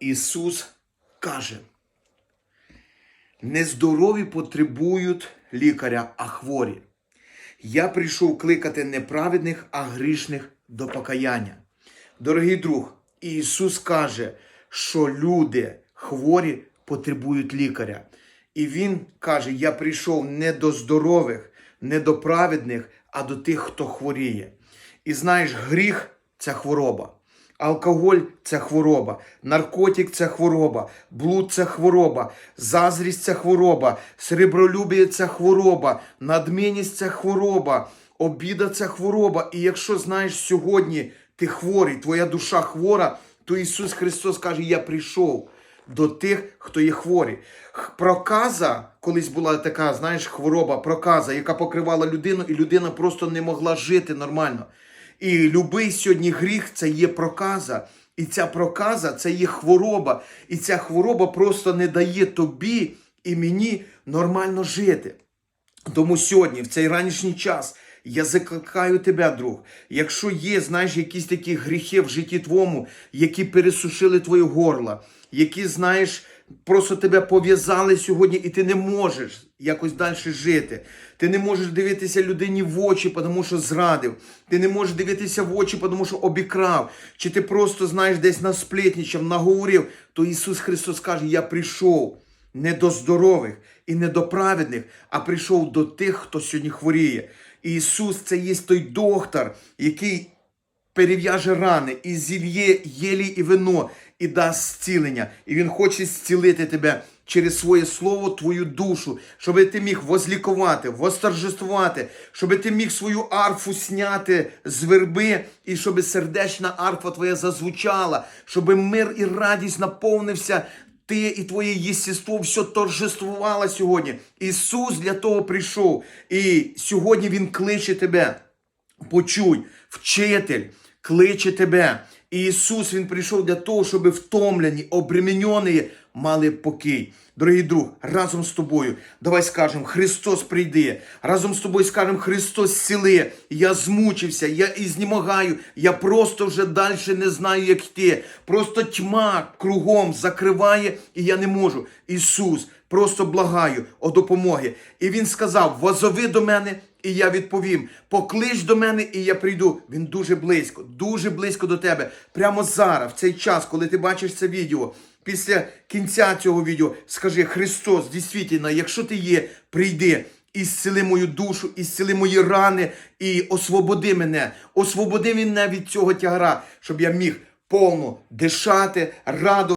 Ісус каже, нездорові потребують лікаря, а хворі. Я прийшов кликати не праведних, а грішних до покаяння. Дорогий друг, Ісус каже, що люди хворі потребують лікаря. І Він каже: Я прийшов не до здорових, не до праведних, а до тих, хто хворіє. І знаєш, гріх це хвороба. Алкоголь це хвороба, наркотик це хвороба, блуд це хвороба, зазрість це хвороба, сребролюбіє це хвороба, надмінність це хвороба, обіда це хвороба. І якщо знаєш сьогодні ти хворий, твоя душа хвора, то Ісус Христос каже: Я прийшов до тих, хто є хворі. Проказа, колись була така, знаєш, хвороба, проказа, яка покривала людину, і людина просто не могла жити нормально. І любий сьогодні гріх це є проказа. І ця проказа це є хвороба. І ця хвороба просто не дає тобі і мені нормально жити. Тому сьогодні, в цей ранішній час, я закликаю тебе, друг. Якщо є, знаєш, якісь такі гріхи в житті твоєму, які пересушили твоє горло, які, знаєш, просто тебе пов'язали сьогодні, і ти не можеш якось далі жити. Ти не можеш дивитися людині в очі, тому що зрадив. Ти не можеш дивитися в очі, тому що обікрав. Чи ти просто знаєш десь насплетничав, наговорив, то Ісус Христос каже: Я прийшов не до здорових і не до праведних, а прийшов до тих, хто сьогодні хворіє. І Ісус це є той доктор, який перев'яже рани і зільє єлі і вино, і дасть зцілення. І Він хоче зцілити тебе через своє слово, твою душу, щоб ти міг возлікувати, восторжествувати, щоб ти міг свою арфу сняти з верби, і щоб сердечна арфа твоя зазвучала, щоб мир і радість наповнився ти і твоє єстество все торжествувало сьогодні. Ісус для того прийшов. І сьогодні Він кличе тебе. Почуй, вчитель кличе тебе. І Ісус Він прийшов для того, щоб втомлені, обременені мали покій. Дорогий друг, разом з тобою давай скажемо, Христос прийде. Разом з тобою скажемо, Христос зціли. Я змучився, я ізнімагаю, я просто вже далі не знаю, як йти. Просто тьма кругом закриває, і я не можу. Ісус, просто благаю о допомоги. І Він сказав: возови до мене. І я відповім: поклич до мене, і я прийду. Він дуже близько, дуже близько до тебе. Прямо зараз, в цей час, коли ти бачиш це відео. Після кінця цього відео скажи: Христос, дійсно, якщо ти є, прийди. І зціли мою душу, і зціли мої рани, і освободи мене, освободи мене від цього тягара, щоб я міг повно дишати, радо.